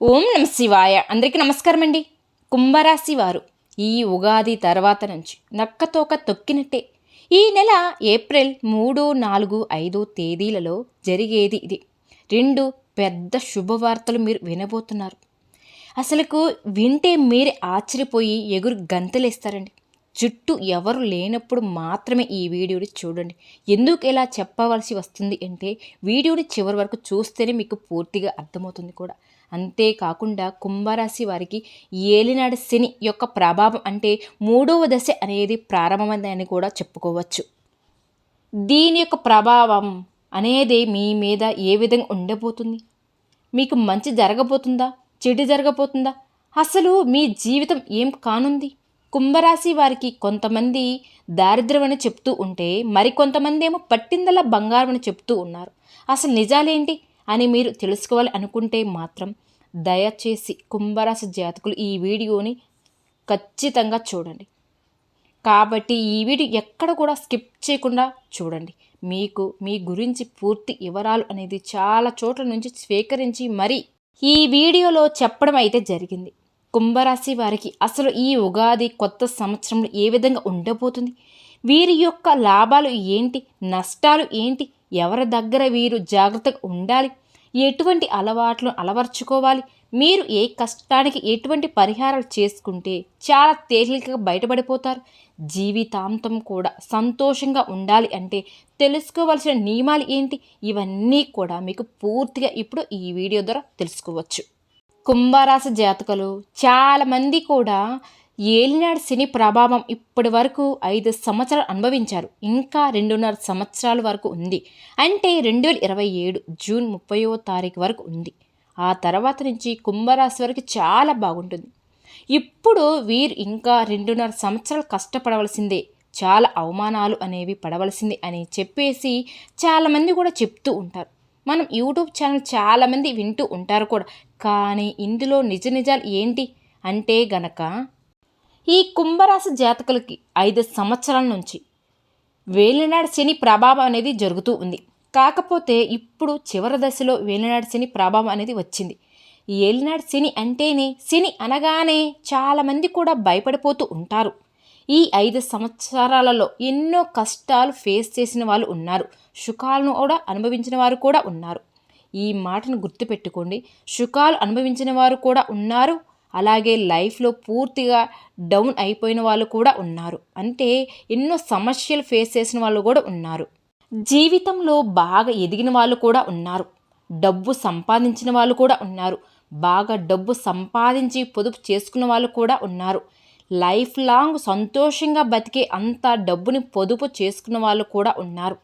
ఓం నమ శివాయ. అందరికీ నమస్కారం అండి కుంభరాశి వారు ఈ ఉగాది తర్వాత నుంచి నక్కతోక తొక్కినట్టే. ఈ నెల ఏప్రిల్ మూడు నాలుగు ఐదు తేదీలలో జరిగేది ఇది. రెండు పెద్ద శుభవార్తలు మీరు వినబోతున్నారు. అసలుకు వింటే మీరే ఆశ్చర్యపోయి ఎగురు గంతలేస్తారండి. చుట్టూ ఎవరు లేనప్పుడు మాత్రమే ఈ వీడియోని చూడండి. ఎందుకు ఇలా చెప్పవలసి వస్తుంది అంటే వీడియోని చివరి వరకు చూస్తేనే మీకు పూర్తిగా అర్థమవుతుంది కూడా. అంతేకాకుండా కుంభరాశి వారికి ఏలినాడు శని యొక్క ప్రభావం అంటే మూడవ దశ అనేది ప్రారంభమైందని కూడా చెప్పుకోవచ్చు. దీని యొక్క ప్రభావం అనేది మీ మీద ఏ విధంగా ఉండబోతుంది? మీకు మంచి జరగబోతుందా? చెడు జరగబోతుందా? అసలు మీ జీవితం ఏం కానుంది? కుంభరాశి వారికి కొంతమంది దారిద్ర్యం చెప్తూ ఉంటే మరికొంతమంది ఏమో పట్టిందల బంగారం అని చెప్తూ ఉన్నారు. అసలు నిజాలేంటి అని మీరు తెలుసుకోవాలి అనుకుంటే మాత్రం దయచేసి కుంభరాశి జాతకులు ఈ వీడియోని ఖచ్చితంగా చూడండి. కాబట్టి ఈ వీడియో ఎక్కడ కూడా స్కిప్ చేయకుండా చూడండి. మీకు మీ గురించి పూర్తి వివరాలు అనేది చాలా చోట్ల నుంచి స్వీకరించి మరీ ఈ వీడియోలో చెప్పడం అయితే జరిగింది. కుంభరాశి వారికి అసలు ఈ ఉగాది కొత్త సంవత్సరంలో ఏ విధంగా ఉండబోతుంది? వీరి యొక్క లాభాలు ఏంటి? నష్టాలు ఏంటి? ఎవరి దగ్గర వీరు జాగ్రత్తగా ఉండాలి? ఎటువంటి అలవాట్లు అలవర్చుకోవాలి? మీరు ఏ కష్టానికి ఎటువంటి పరిహారాలు చేసుకుంటే చాలా తేలికగా బయటపడిపోతారు. జీవితాంతం కూడా సంతోషంగా ఉండాలి అంటే తెలుసుకోవాల్సిన నియమాలు ఏంటి? ఇవన్నీ కూడా మీకు పూర్తిగా ఇప్పుడు ఈ వీడియో ద్వారా తెలుసుకోవచ్చు. కుంభరాశి జాతకులు చాలామంది కూడా ఏలినాడు శని ప్రభావం ఇప్పటి వరకు ఐదు సంవత్సరాలు అనుభవించారు. ఇంకా రెండున్నర సంవత్సరాల వరకు ఉంది. అంటే రెండు వేల ఇరవై ఏడు జూన్ ముప్పయో తారీఖు వరకు ఉంది. ఆ తర్వాత నుంచి కుంభరాశి వరకు చాలా బాగుంటుంది. ఇప్పుడు వీరు ఇంకా రెండున్నర సంవత్సరాలు కష్టపడవలసిందే. చాలా అవమానాలు అనేవి పడవలసిందే అని చెప్పేసి చాలామంది కూడా చెప్తూ ఉంటారు. మనం యూట్యూబ్ ఛానల్ చాలామంది వింటూ ఉంటారు కూడా. కానీ ఇందులో నిజ నిజాలు ఏంటి? అంటే గనక ఈ కుంభరాశి జాతకులకి ఐదు సంవత్సరాల నుంచి వేలినాడు శని ప్రభావం అనేది జరుగుతూ ఉంది. కాకపోతే ఇప్పుడు చివరి దశలో వేలినాడు శని ప్రభావం అనేది వచ్చింది. ఏలినాడు శని అంటేనే శని అనగానే చాలామంది కూడా భయపడిపోతూ ఉంటారు. ఈ ఐదు సంవత్సరాలలో ఎన్నో కష్టాలు ఫేస్ చేసిన వాళ్ళు ఉన్నారు. సుఖాలను కూడా అనుభవించిన వారు కూడా ఉన్నారు. ఈ మాటను గుర్తుపెట్టుకోండి. సుఖాలు అనుభవించిన వారు కూడా ఉన్నారు. అలాగే లైఫ్లో పూర్తిగా డౌన్ అయిపోయిన వాళ్ళు కూడా ఉన్నారు. అంటే ఎన్నో సమస్యలు ఫేస్ చేసిన వాళ్ళు కూడా ఉన్నారు. జీవితంలో బాగా ఎదిగిన వాళ్ళు కూడా ఉన్నారు. డబ్బు సంపాదించిన వాళ్ళు కూడా ఉన్నారు. బాగా డబ్బు సంపాదించి పొదుపు చేసుకున్న వాళ్ళు కూడా ఉన్నారు. లైఫ్ లాంగ్ సంతోషంగా బతికే అంత డబ్బుని పొదుపు చేసుకున్న వాళ్ళు కూడా ఉన్నారు.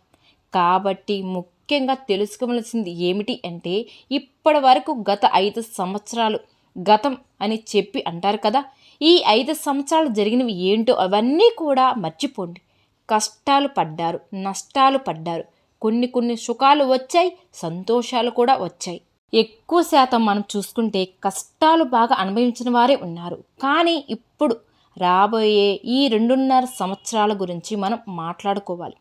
కాబట్టి ముఖ్యంగా తెలుసుకోవలసింది ఏమిటి అంటే ఇప్పటి వరకు గత ఐదు సంవత్సరాలు గతం అని చెప్పి అంటారు కదా ఈ ఐదు సంవత్సరాలు జరిగినవి ఏంటో అవన్నీ కూడా మర్చిపోండి. కష్టాలు పడ్డారు నష్టాలు పడ్డారు. కొన్ని కొన్ని సుఖాలు వచ్చాయి సంతోషాలు కూడా వచ్చాయి. ఎక్కువ శాతం మనం చూసుకుంటే కష్టాలు బాగా అనుభవించిన వారే ఉన్నారు. కానీ ఇప్పుడు రాబోయే ఈ రెండున్నర సంవత్సరాల గురించి మనం మాట్లాడుకోవాలి.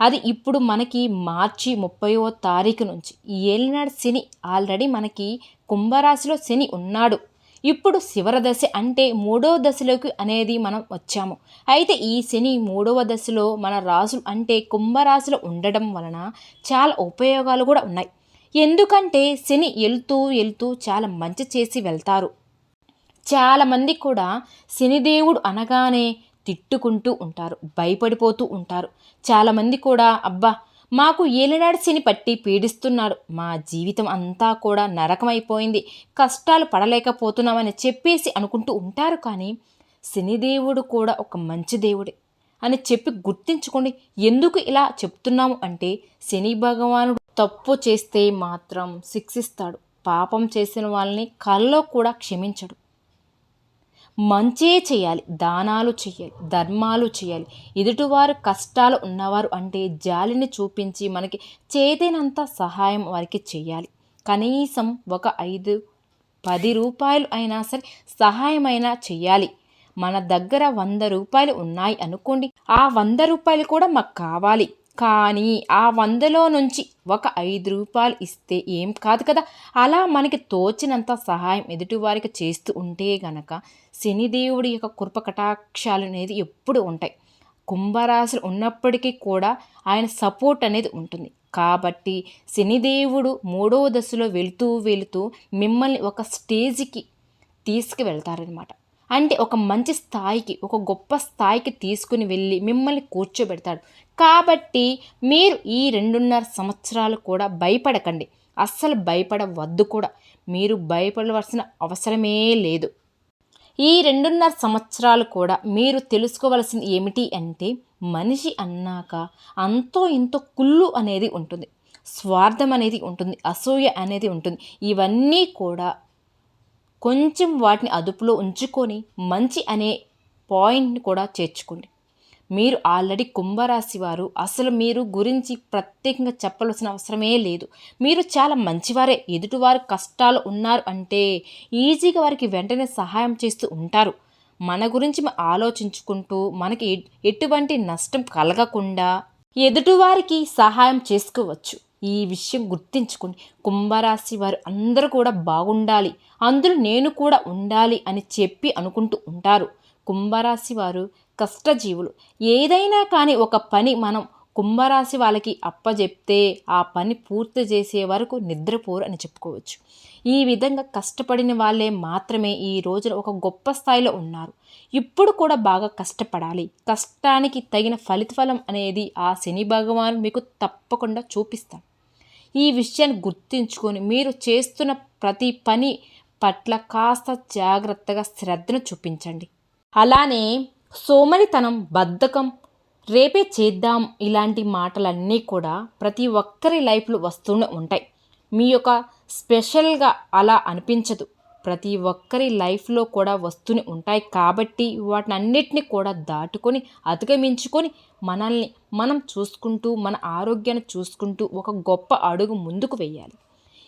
అది ఇప్పుడు మనకి మార్చి ముప్పైవ తారీఖు నుంచి. ఏలినాడు శని ఆల్రెడీ మనకి కుంభరాశిలో శని ఉన్నాడు. ఇప్పుడు శివర దశ అంటే మూడవ దశలోకి అనేది మనం వచ్చాము. అయితే ఈ శని మూడవ దశలో మన రాసులు అంటే కుంభరాశిలో ఉండడం వలన చాలా ఉపయోగాలు కూడా ఉన్నాయి. ఎందుకంటే శని వెళ్తూ వెళ్తూ చాలా మంచి చేసి వెళ్తారు. చాలామంది కూడా శనిదేవుడు అనగానే తిట్టుకుంటూ ఉంటారు భయపడిపోతూ ఉంటారు. చాలామంది కూడా అబ్బా మాకు ఏలినాడు శని పట్టి పీడిస్తున్నాడు మా జీవితం అంతా కూడా నరకమైపోయింది కష్టాలు పడలేకపోతున్నామని చెప్పేసి అనుకుంటూ ఉంటారు కానీ శనిదేవుడు కూడా ఒక మంచి దేవుడే అని చెప్పి గుర్తించుకోండి ఎందుకు ఇలా చెప్తున్నాము అంటే శని భగవానుడు తప్పు చేస్తే మాత్రం శిక్షిస్తాడు పాపం చేసిన వాళ్ళని కల్లో కూడా క్షమించడు. మంచే చేయాలి దానాలు చేయాలి ధర్మాలు చేయాలి. ఎదుటివారు కష్టాలు ఉన్నవారు అంటే జాలిని చూపించి మనకి చేతనంత సహాయం వారికి చేయాలి. కనీసం ఒక ఐదు పది రూపాయలు అయినా సరే సహాయమైనా చేయాలి. మన దగ్గర వంద రూపాయలు ఉన్నాయి అనుకోండి ఆ వంద రూపాయలు కూడా మాకు కావాలి. కానీ ఆ వందలో నుంచి ఒక ఐదు రూపాయలు ఇస్తే ఏం కాదు కదా? అలా మనకి తోచినంత సహాయం ఎదుటివారికి చేస్తూ ఉంటే గనక శనిదేవుడి యొక్క కృప కటాక్షాలు అనేది ఎప్పుడు ఉంటాయి. కుంభరాశులు ఉన్నప్పటికీ కూడా ఆయన సపోర్ట్ అనేది ఉంటుంది. కాబట్టి శనిదేవుడు మూడో దశలో వెళుతూ వెళుతూ మిమ్మల్ని ఒక స్టేజ్కి తీసుకువెళ్తారనమాట అంటే ఒక మంచి స్థాయికి ఒక గొప్ప స్థాయికి తీసుకుని వెళ్ళి మిమ్మల్ని కూర్చోబెడతాడు. కాబట్టి మీరు ఈ రెండున్నర సంవత్సరాలు కూడా భయపడకండి. అస్సలు భయపడవద్దు కూడా. మీరు భయపడవలసిన అవసరమే లేదు. ఈ రెండున్నర సంవత్సరాలు కూడా మీరు తెలుసుకోవలసింది ఏమిటి అంటే మనిషి అన్నాక అంతో ఇంతో కుళ్ళు అనేది ఉంటుంది. స్వార్థం అనేది ఉంటుంది. అసూయ అనేది ఉంటుంది. ఇవన్నీ కూడా కొంచెం వాటిని అదుపులో ఉంచుకొని మంచి అనే పాయింట్ని కూడా చేర్చుకోండి. మీరు ఆల్రెడీ కుంభరాశి వారు. అసలు మీరు గురించి ప్రత్యేకంగా చెప్పవలసిన అవసరమే లేదు. మీరు చాలా మంచివారే. ఎదుటివారు కష్టాలు ఉన్నారు అంటే ఈజీగా వారికి వెంటనే సహాయం చేస్తూ ఉంటారు. మన గురించి ఆలోచించుకుంటూ మనకి ఎటువంటి నష్టం కలగకుండా ఎదుటివారికి సహాయం చేసుకోవచ్చు. ఈ విషయం గుర్తించుకుని కుంభరాశి వారు అందరూ కూడా బాగుండాలి. అందులో నేను కూడా ఉండాలి అని చెప్పి అనుకుంటూ ఉంటారు. కుంభరాశి వారు కష్టజీవులు. ఏదైనా కానీ ఒక పని మనం కుంభరాశి వాళ్ళకి అప్పజెప్తే ఆ పని పూర్తి చేసే వరకు నిద్రపోరు అని చెప్పుకోవచ్చు. ఈ విధంగా కష్టపడిన వాళ్ళే మాత్రమే ఈ రోజున ఒక గొప్ప స్థాయిలో ఉన్నారు. ఇప్పుడు కూడా బాగా కష్టపడాలి. కష్టానికి తగిన ఫలితఫలం అనేది ఆ శని భగవాన్ మీకు తప్పకుండా చూపిస్తాను ఈ విషయాన్ని గుర్తుంచుకొని మీరు చేస్తున్న ప్రతి పని పట్ల కాస్త జాగ్రత్తగా శ్రద్ధను చూపించండి. అలానే సోమరితనం బద్ధకం రేపే చేద్దాం ఇలాంటి మాటలన్నీ కూడా ప్రతి ఒక్కరి లైఫ్లో వస్తూనే ఉంటాయి. మీ యొక్క స్పెషల్గా అలా అనిపించదు. ప్రతి ఒక్కరి లైఫ్లో కూడా వస్తూనే ఉంటాయి. కాబట్టి వాటిని అన్నిటిని కూడా దాటుకొని అధిగమించుకొని మనల్ని మనం చూసుకుంటూ మన ఆరోగ్యాన్ని చూసుకుంటూ ఒక గొప్ప అడుగు ముందుకు వేయాలి.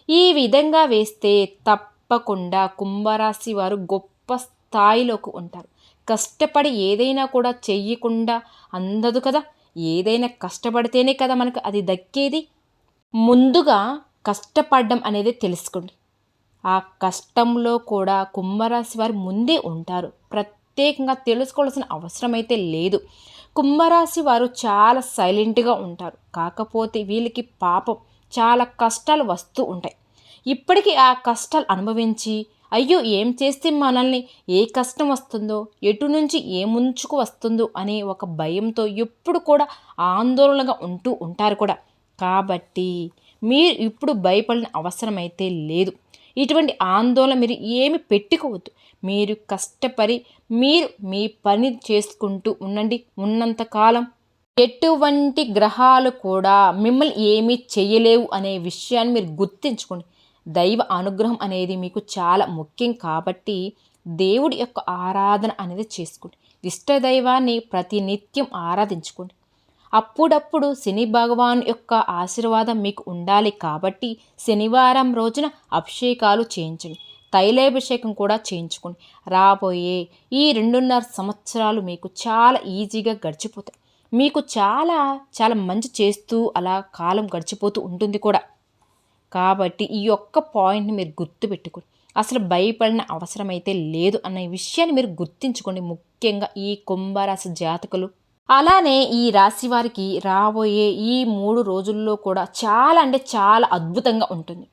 ఈ విధంగా వేస్తే తప్పకుండా కుంభరాశి వారు గొప్ప స్థాయిలోకి ఉంటారు. కష్టపడి ఏదైనా కూడా చెయ్యకుండా అందదు కదా. ఏదైనా కష్టపడితేనే కదా మనకు అది దక్కేది. ముందుగా కష్టపడడం అనేది తెలుసుకోండి. ఆ కష్టంలో కూడా కుంభరాశి వారు ముందే ఉంటారు. ప్రత్యేకంగా తెలుసుకోవాల్సిన అవసరం అయితే లేదు. కుంభరాశి వారు చాలా సైలెంట్గా ఉంటారు. కాకపోతే వీళ్ళకి పాపం చాలా కష్టాలు వస్తూ ఉంటాయి. ఇప్పటికీ ఆ కష్టాలు అనుభవించి అయ్యో ఏం చేస్తే మనల్ని ఏ కష్టం వస్తుందో ఎటు నుంచి ఏ ముంచుకు వస్తుందో అనే ఒక భయంతో ఎప్పుడు కూడా ఆందోళనగా ఉంటూ ఉంటారు కూడా. కాబట్టి మీరు ఇప్పుడు భయపడిన అవసరమైతే లేదు. ఇటువంటి ఆందోళన మీరు ఏమి పెట్టుకోవద్దు. మీరు కష్టపడి మీరు మీ పని చేసుకుంటూ ఉండండి. ఉన్నంతకాలం ఎటువంటి గ్రహాలు కూడా మిమ్మల్ని ఏమీ చేయలేవు అనే విషయాన్ని మీరు గుర్తించుకోండి. దైవ అనుగ్రహం అనేది మీకు చాలా ముఖ్యం కాబట్టి దేవుడి యొక్క ఆరాధన అనేది చేసుకోండి. ఇష్ట దైవాన్ని ప్రతినిత్యం ఆరాధించుకోండి. అప్పుడప్పుడు శని భగవాన్ యొక్క ఆశీర్వాదం మీకు ఉండాలి కాబట్టి శనివారం రోజున అభిషేకాలు చేయించండి. తైలాభిషేకం కూడా చేయించుకోండి. రాబోయే ఈ రెండున్నర సంవత్సరాలు మీకు చాలా ఈజీగా గడిచిపోతాయి. మీకు చాలా చాలా మంచి చేస్తూ అలా కాలం గడిచిపోతూ ఉంటుంది కూడా. కాబట్టి ఈ యొక్క పాయింట్ని మీరు గుర్తుపెట్టుకోండి అసలు భయపడిన అవసరం అయితే లేదు అన్న విషయాన్ని మీరు గుర్తించుకోండి ముఖ్యంగా ఈ కుంభరాశి జాతకులు. అలానే ఈ రాశి వారికి రాబోయే ఈ మూడు రోజుల్లో కూడా చాలా అంటే చాలా అద్భుతంగా ఉంటుంది.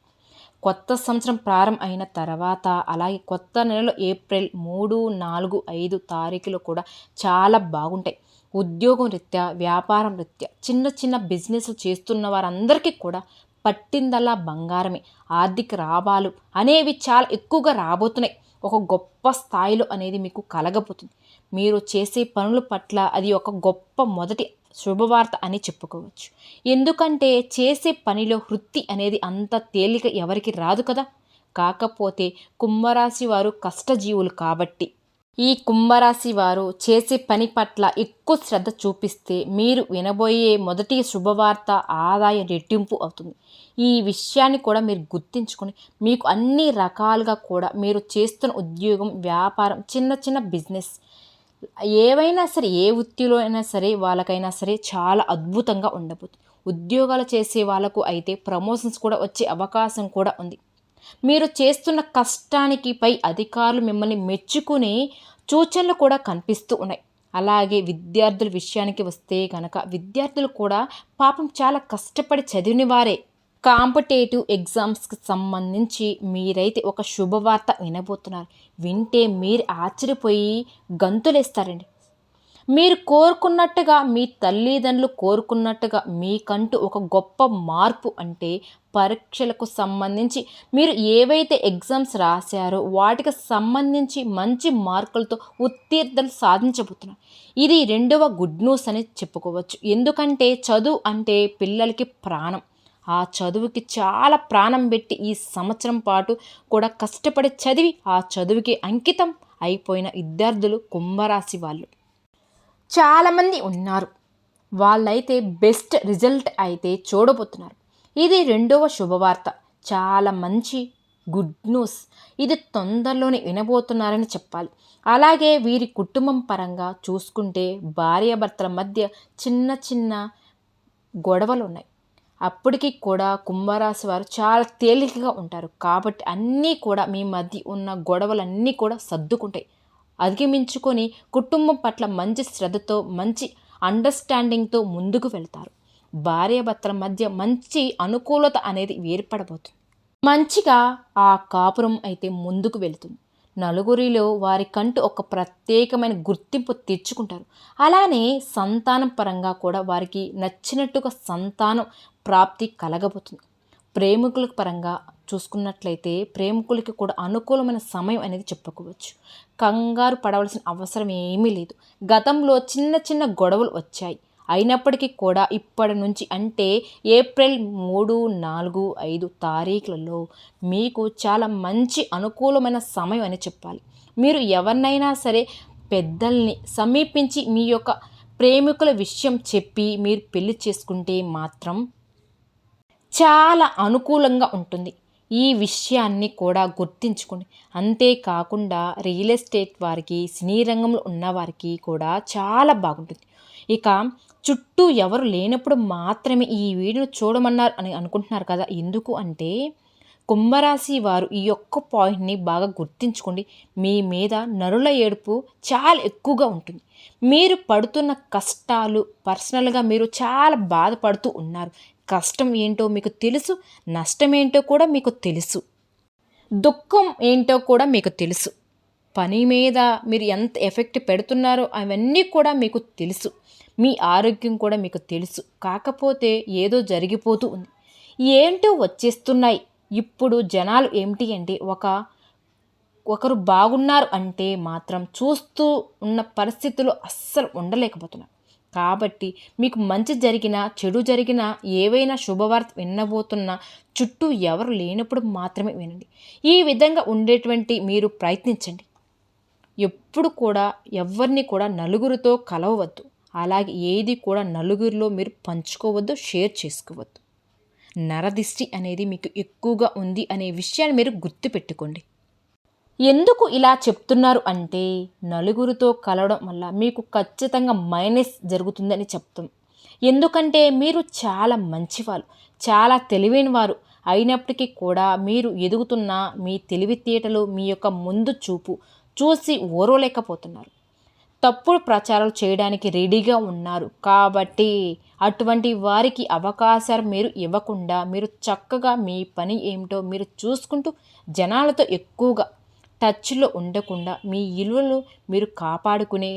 కొత్త సంవత్సరం ప్రారంభం అయిన తర్వాత అలాగే కొత్త నెలలో ఏప్రిల్ మూడు నాలుగు ఐదు తారీఖులో కూడా చాలా బాగుంటాయి. ఉద్యోగం రీత్యా వ్యాపారం రీత్యా చిన్న చిన్న బిజినెస్ చేస్తున్న వారందరికీ కూడా పట్టిందల్లా బంగారమే. ఆర్థిక లాభాలు అనేవి చాలా ఎక్కువగా రాబోతున్నాయి. ఒక గొప్ప స్థాయిలో అనేది మీకు కలగబోతుంది. మీరు చేసే పనుల పట్ల అది ఒక గొప్ప మొదటి శుభవార్త అని చెప్పుకోవచ్చు. ఎందుకంటే చేసే పనిలో వృత్తి అనేది అంత తేలిక ఎవరికి రాదు కదా. కాకపోతే కుంభరాశి వారు కష్టజీవులు కాబట్టి ఈ కుంభరాశి వారు చేసే పని పట్ల ఎక్కువ శ్రద్ధ చూపిస్తే మీరు వినబోయే మొదటి శుభవార్త ఆదాయ రెట్టింపు అవుతుంది. ఈ విషయాన్ని కూడా మీరు గుర్తించుకొని మీకు అన్ని రకాలుగా కూడా మీరు చేస్తున్న ఉద్యోగం వ్యాపారం చిన్న చిన్న బిజినెస్ ఏవైనా సరే ఏ వృత్తిలో అయినా సరే వాళ్ళకైనా సరే చాలా అద్భుతంగా ఉండబోతుంది. ఉద్యోగాలు చేసే వాళ్ళకు అయితే ప్రమోషన్స్ కూడా వచ్చే అవకాశం కూడా ఉంది. మీరు చేస్తున్న కష్టానికి పై అధికారులు మిమ్మల్ని మెచ్చుకునే సూచనలు కూడా కనిపిస్తూ ఉన్నాయి. అలాగే విద్యార్థుల విషయానికి వస్తే కనుక విద్యార్థులు కూడా పాపం చాలా కష్టపడి చదివిన వారే. కాంపిటేటివ్ ఎగ్జామ్స్కి సంబంధించి మీరైతే ఒక శుభవార్త వినబోతున్నారు. వింటే మీరు ఆశ్చర్యపోయి గంతులేస్తారండి. మీరు కోరుకున్నట్టుగా మీ తల్లిదండ్రులు కోరుకున్నట్టుగా మీకంటూ ఒక గొప్ప మార్పు అంటే పరీక్షలకు సంబంధించి మీరు ఏవైతే ఎగ్జామ్స్ రాశారో వాటికి సంబంధించి మంచి మార్కులతో ఉత్తీర్ణలు సాధించబోతున్నారు. ఇది రెండవ గుడ్ న్యూస్ అని చెప్పుకోవచ్చు. ఎందుకంటే చదువు అంటే పిల్లలకి ప్రాణం. ఆ చదువుకి చాలా ప్రాణం పెట్టి ఈ సంవత్సరం పాటు కూడా కష్టపడి చదివి ఆ చదువుకి అంకితం అయిపోయిన విద్యార్థులు కుంభరాశి వాళ్ళు. చాలామంది ఉన్నారు. వాళ్ళైతే బెస్ట్ రిజల్ట్ అయితే చూడబోతున్నారు. ఇది రెండవ శుభవార్త. చాలా మంచి గుడ్ న్యూస్. ఇది తొందరలోనే వినబోతున్నారని చెప్పాలి. అలాగే వీరి కుటుంబం పరంగా చూసుకుంటే భార్యాభర్తల మధ్య చిన్న చిన్న గొడవలు ఉన్నాయి అప్పటికి కూడా కుంభరాశి వారు చాలా తేలికగా ఉంటారు. కాబట్టి అన్నీ కూడా మీ మధ్య ఉన్న గొడవలన్నీ కూడా సర్దుకుంటాయి. అధిగమించుకొని కుటుంబం పట్ల మంచి శ్రద్ధతో మంచి అండర్స్టాండింగ్తో ముందుకు వెళ్తారు. భార్యాభర్తల మధ్య మంచి అనుకూలత అనేది ఏర్పడబోతుంది. మంచిగా ఆ కాపురం అయితే ముందుకు వెళుతుంది. నలుగురిలో వారికంటూ ఒక ప్రత్యేకమైన గుర్తింపు తెచ్చుకుంటారు. అలానే సంతానం పరంగా కూడా వారికి నచ్చినట్టుగా సంతానం ప్రాప్తి కలగబోతుంది. ప్రేమికుల పరంగా చూసుకున్నట్లయితే ప్రేమికులకి కూడా అనుకూలమైన సమయం అనేది చెప్పుకోవచ్చు. కంగారు పడవలసిన అవసరం ఏమీ లేదు. గతంలో చిన్న చిన్న గొడవలు వచ్చాయి. అయినప్పటికీ కూడా ఇప్పటి నుంచి అంటే ఏప్రిల్ మూడు నాలుగు ఐదు తారీఖులలో మీకు చాలా మంచి అనుకూలమైన సమయం అని చెప్పాలి. మీరు ఎవరినైనా సరే పెద్దల్ని సమీపించి మీ యొక్క ప్రేమికుల విషయం చెప్పి మీరు పెళ్ళి చేసుకుంటే మాత్రం చాలా అనుకూలంగా ఉంటుంది. ఈ విషయాన్ని కూడా గుర్తించుకోండి. అంతేకాకుండా రియల్ ఎస్టేట్ వారికి సినీ రంగంలో ఉన్నవారికి కూడా చాలా బాగుంటుంది. ఇక చుట్టూ ఎవరు లేనప్పుడు మాత్రమే ఈ వీడియో చూడమన్నారు అని అనుకుంటున్నారు కదా. ఎందుకు అంటే కుంభరాశి వారు ఈ యొక్క పాయింట్ని బాగా గుర్తించుకోండి. మీ మీద నరుల ఏడుపు చాలా ఎక్కువగా ఉంటుంది. మీరు పడుతున్న కష్టాలు పర్సనల్గా మీరు చాలా బాధపడుతూ ఉన్నారు. కష్టం ఏంటో మీకు తెలుసు నష్టం ఏంటో కూడా మీకు తెలుసు. దుఃఖం ఏంటో కూడా మీకు తెలుసు. పని మీద మీరు ఎంత ఎఫెక్ట్ పెడుతున్నారో అవన్నీ కూడా మీకు తెలుసు. మీ ఆరోగ్యం కూడా మీకు తెలుసు. కాకపోతే ఏదో జరిగిపోతూ ఉంది. ఏంటో వచ్చేస్తున్నాయి. ఇప్పుడు జనాలు ఏమిటి అంటే ఒక ఒకరు బాగున్నారు అంటే మాత్రం చూస్తూ ఉన్న పరిస్థితులు అస్సలు ఉండలేకపోతున్నారు. కాబట్టి మీకు మంచి జరిగినా చెడు జరిగినా ఏవైనా శుభవార్త వినబోతున్నా చుట్టూ ఎవరు లేనప్పుడు మాత్రమే వినండి. ఈ విధంగా ఉండేటువంటి మీరు ప్రయత్నించండి. ఎప్పుడు కూడా ఎవరిని కూడా నలుగురితో కలవవద్దు. అలాగే ఏది కూడా నలుగురిలో మీరు పంచుకోవద్దు షేర్ చేసుకోవద్దు. నరదిష్టి అనేది మీకు ఎక్కువగా ఉంది అనే విషయాన్ని మీరు గుర్తుపెట్టుకోండి. ఎందుకు ఇలా చెప్తున్నారు అంటే నలుగురితో కలవడం వల్ల మీకు ఖచ్చితంగా మైనస్ జరుగుతుందని చెప్తాం. ఎందుకంటే మీరు చాలా మంచివాళ్ళు చాలా తెలివైన వారు అయినప్పటికీ కూడా మీరు ఎదుగుతున్న మీ తెలివితేటలు మీ యొక్క ముందు చూపు చూసి ఓరవలేకపోతున్నారు. తప్పుడు ప్రచారాలు చేయడానికి రెడీగా ఉన్నారు. కాబట్టి అటువంటి వారికి అవకాశాలు మీరు ఇవ్వకుండా మీరు చక్కగా మీ పని ఏమిటో మీరు చూసుకుంటూ జనాలతో ఎక్కువగా టచ్లో ఉండకుండా మీ ఇలువలు మీరు కాపాడుకునే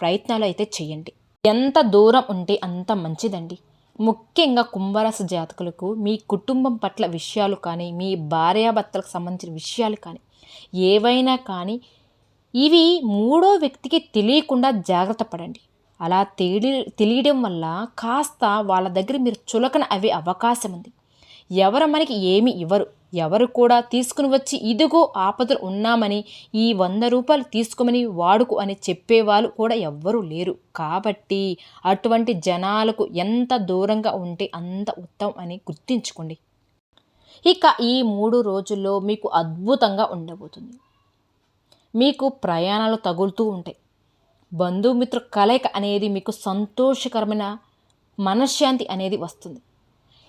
ప్రయత్నాలు అయితే చేయండి. ఎంత దూరం ఉంటే అంత మంచిదండి. ముఖ్యంగా కుంభరాశి జాతకులకు మీ కుటుంబం పట్ల విషయాలు కానీ మీ భార్యాభర్తలకు సంబంధించిన విషయాలు కానీ ఏవైనా కానీ ఇవి మూడో వ్యక్తికి తెలియకుండా జాగ్రత్త పడండి. అలా తెలి తెలియడం వల్ల కాస్త వాళ్ళ దగ్గర మీరు చులకన అవే అవకాశం ఉంది. ఎవరు మనకి ఏమి ఇవ్వరు. ఎవరు కూడా తీసుకుని వచ్చి ఇదిగో ఆపదలు ఉన్నామని ఈ వంద రూపాయలు తీసుకోమని వాడుకు అని చెప్పేవాళ్ళు కూడా ఎవ్వరూ లేరు. కాబట్టి అటువంటి జనాలకు ఎంత దూరంగా ఉంటే అంత ఉత్తమం అని గుర్తించుకోండి. ఇక ఈ మూడు రోజుల్లో మీకు అద్భుతంగా ఉండబోతుంది. మీకు ప్రయాణాలు తగులుతూ ఉంటాయి. బంధుమిత్ర కలయిక అనేది మీకు సంతోషకరమైన మనశ్శాంతి అనేది వస్తుంది.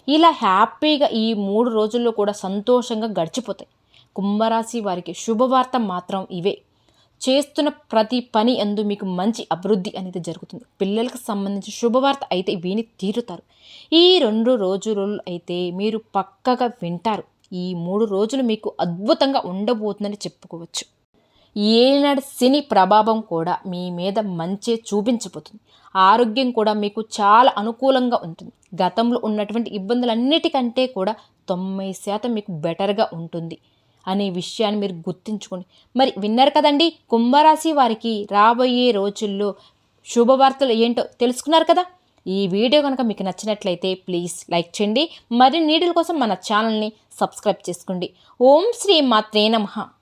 ఇలా హ్యాపీగా ఈ మూడు రోజుల్లో కూడా సంతోషంగా గడిచిపోతాయి. కుంభరాశి వారికి శుభవార్త మాత్రం ఇవే. చేస్తున్న ప్రతి పని అందు మీకు మంచి అభివృద్ధి అనేది జరుగుతుంది. పిల్లలకు సంబంధించి శుభవార్త అయితే విని తీరుతారు. ఈ రెండు రోజులు అయితే మీరు పక్కగా వింటారు. ఈ మూడు రోజులు మీకు అద్భుతంగా ఉండబోతుందని చెప్పుకోవచ్చు. ఏనాడు శని ప్రభావం కూడా మీ మీద మంచి చూపించబోతుంది. ఆరోగ్యం కూడా మీకు చాలా అనుకూలంగా ఉంటుంది. గతంలో ఉన్నటువంటి ఇబ్బందులన్నిటికంటే కూడా తొంభై శాతం మీకు బెటర్గా ఉంటుంది అనే విషయాన్ని మీరు గుర్తుంచుకోండి. మరి విన్నారు కదండి కుంభరాశి వారికి రాబోయే రోజుల్లో శుభవార్తలు ఏంటో తెలుసుకున్నారు కదా? ఈ వీడియో కనుక మీకు నచ్చినట్లయితే ప్లీజ్ లైక్ చేయండి. మరిన్ని నీటిల కోసం మన ఛానల్ని సబ్స్క్రైబ్ చేసుకోండి. ఓం శ్రీ మాత్రే నమః.